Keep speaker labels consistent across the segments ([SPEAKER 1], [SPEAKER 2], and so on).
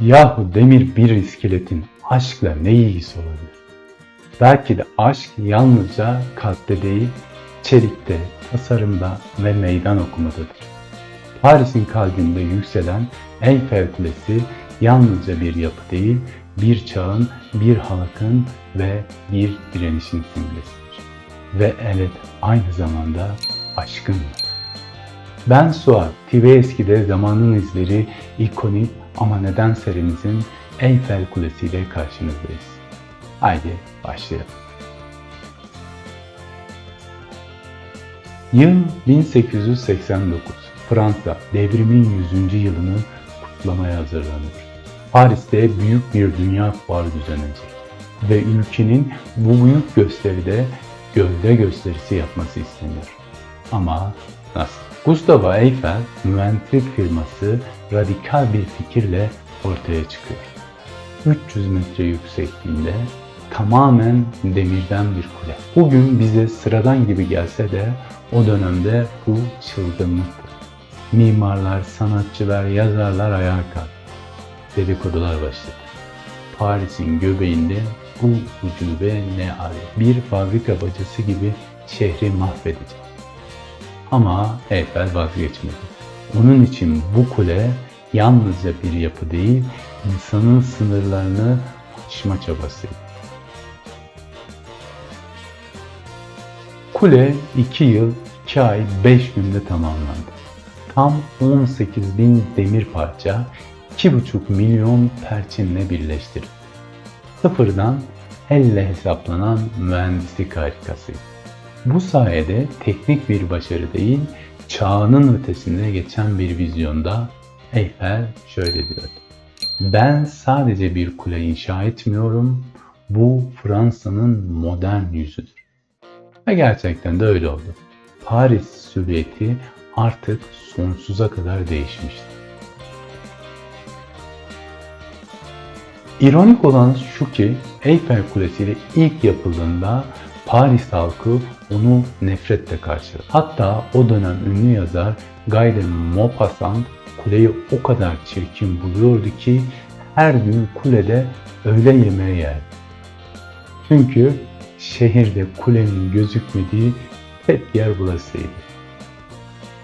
[SPEAKER 1] Yahu demir bir iskeletin aşkla ne ilgisi olabilir? Belki de aşk yalnızca kalpte değil, çelikte, tasarımda ve meydan okumadadır. Paris'in kalbinde yükselen Eyfel Kulesi yalnızca bir yapı değil, bir çağın, bir halkın ve bir direnişin simgesidir. Ve evet aynı zamanda aşkın. Ben Suat, TV Eski'de zamanın izleri ikonik ama neden serimizin Eyfel Kulesi ile karşınızdayız. Haydi başlayalım. Yıl 1889. Fransa devrimin 100. yılını kutlamaya hazırlanıyor. Paris'te büyük bir dünya fuarı düzenlenecek ve ülkenin bu büyük gösteride gövde gösterisi yapması isteniyor. Ama nasıl? Gustavo Eiffel mühendislik firması radikal bir fikirle ortaya çıkıyor. 300 metre yüksekliğinde tamamen demirden bir kule. Bugün bize sıradan gibi gelse de o dönemde bu çılgınlıktır. Mimarlar, sanatçılar, yazarlar ayağa kalktı. Dedikodular başladı. Paris'in göbeğinde bu ucube ne arıyor? Bir fabrika bacası gibi şehri mahvedecek. Ama Eiffel vazgeçmedi. Onun için bu kule yalnızca bir yapı değil, insanın sınırlarını aşma çabasıydı. Kule 2 yıl, 2 ay, 5 günde tamamlandı. Tam 18 bin demir parça, 2,5 milyon perçinle birleştirildi. Sıfırdan elle hesaplanan mühendislik harikasıydı. Bu sayede teknik bir başarı değil, çağının ötesine geçen bir vizyonda Eiffel şöyle diyordu. Ben sadece bir kule inşa etmiyorum, bu Fransa'nın modern yüzüdür. Ve gerçekten de öyle oldu. Paris silüeti artık sonsuza kadar değişmişti. İronik olan şu ki Eyfel Kulesi ile ilk yapıldığında Paris halkı onu nefretle karşıladı. Hatta o dönem ünlü yazar Guy de Maupassant kuleyi o kadar çirkin buluyordu ki her gün kulede öğle yemeği yerdi. Çünkü şehirde kulenin gözükmediği tek yer burasıydı.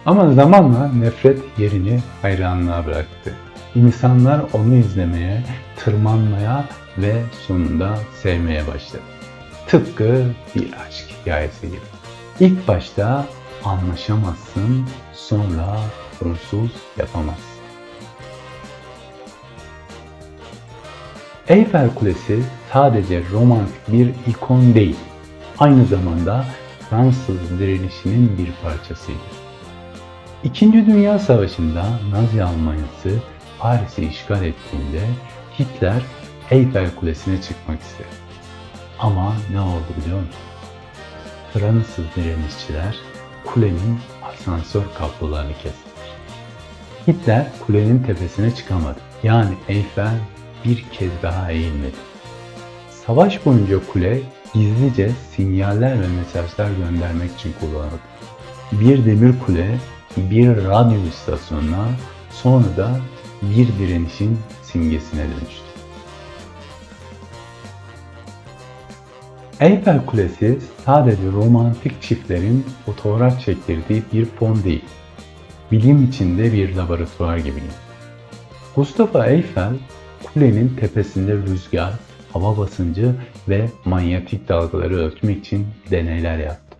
[SPEAKER 1] Ama zamanla nefret yerini hayranlığa bıraktı. İnsanlar onu izlemeye, tırmanmaya ve sonunda sevmeye başladı. Tıpkı bir aşk hikayesi gibi. İlk başta anlaşamazsın, sonra onsuz yapamazsın. Eyfel Kulesi sadece romantik bir ikon değil, aynı zamanda Fransız direnişinin bir parçasıydı. İkinci Dünya Savaşı'nda Nazi Almanyası Paris'i işgal ettiğinde Hitler Eyfel Kulesi'ne çıkmak istedi. Ama ne oldu biliyor musun? Fransız direnişçiler kulenin asansör kablolarını kestiler. Hitler kulenin tepesine çıkamadı. Yani Eyfel bir kez daha eğilmedi. Savaş boyunca kule gizlice sinyaller ve mesajlar göndermek için kullanıldı. Bir demir kule, bir radyo istasyonuna, sonra da bir direnişin simgesine dönüştü. Eyfel Kulesi sadece romantik çiftlerin fotoğraf çektirdiği bir fon değil, bilim içinde bir laboratuvar gibiydi. Gustavo Eiffel, kulenin tepesinde rüzgar, hava basıncı ve manyetik dalgaları ölçmek için deneyler yaptı.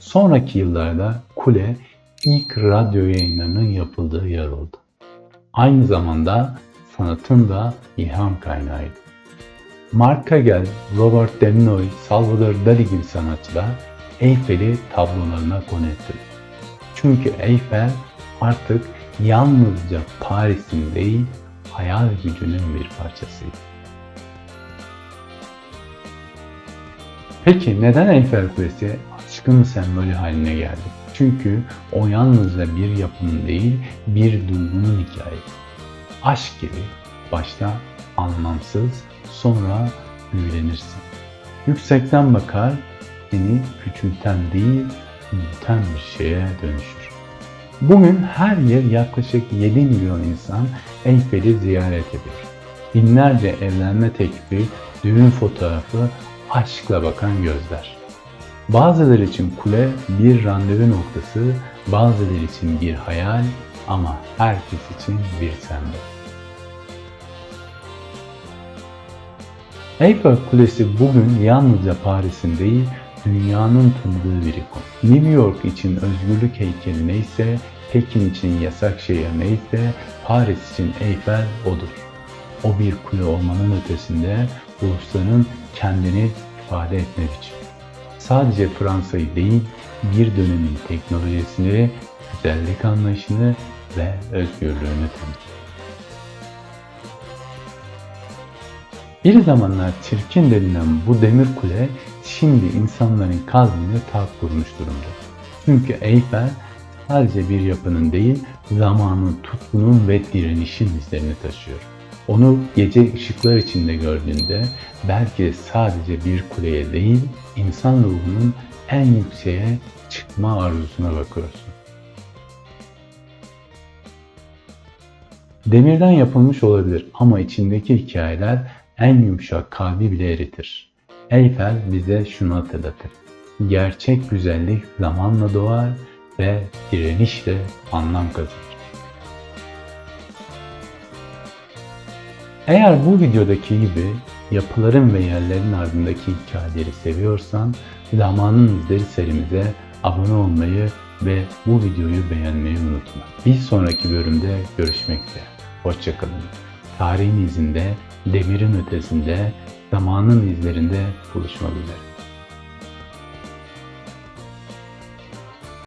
[SPEAKER 1] Sonraki yıllarda kule ilk radyo yayınlarının yapıldığı yer oldu. Aynı zamanda sanatın da ilham kaynağıydı. Mark Kagel, Robert Demnoy, Salvador Dali gibi sanatçılar Eyfel'i tablolarına konu ettirdi. Çünkü Eyfel artık yalnızca Paris'in değil, hayal gücünün bir parçasıydı. Peki neden Eyfel Kulesi aşkın sembolü haline geldi? Çünkü o yalnızca bir yapının değil, bir duygunun hikayesi. Aşk gibi başta anlamsız, sonra büyülenirsin. Yüksekten bakar, seni küçülten değil, büyüten bir şeye dönüşür. Bugün her yıl yaklaşık 7 milyon insan Eyfel'i ziyaret ediyor. Binlerce evlenme teklifi, düğün fotoğrafı, aşkla bakan gözler. Bazıları için kule bir randevu noktası, bazıları için bir hayal ama herkes için bir sembol. Eiffel Kulesi bugün yalnızca Paris'in değil, dünyanın tanıdığı bir ikon. New York için özgürlük heykeli neyse, Pekin için yasak şehir neyse, Paris için Eiffel odur. O bir kule olmanın ötesinde ulusların kendini ifade etme biçimi. Sadece Fransa'yı değil, bir dönemin teknolojisini, güzellik anlayışını ve özgürlüğünü temsil. Bir zamanlar çirkin denilen bu demir kule şimdi insanların kalbine taht kurmuş durumda. Çünkü Eyfel sadece bir yapının değil, zamanın, tutkunun ve direnişin izlerini taşıyor. Onu gece ışıklar içinde gördüğünde belki sadece bir kuleye değil, insan ruhunun en yükseğe çıkma arzusuna bakıyorsun. Demirden yapılmış olabilir ama içindeki hikayeler en yumuşak kalbi bile eritir. Eyfel bize şunu hatırlatır. Gerçek güzellik zamanla doğar ve direnişle anlam kazanır. Eğer bu videodaki gibi yapıların ve yerlerin ardındaki hikayeleri seviyorsan Zamanın İzleri serimize abone olmayı ve bu videoyu beğenmeyi unutma. Bir sonraki bölümde görüşmek üzere. Hoşçakalın. Tarihin izinde, demirin ötesinde, zamanın izlerinde buluşmak üzere.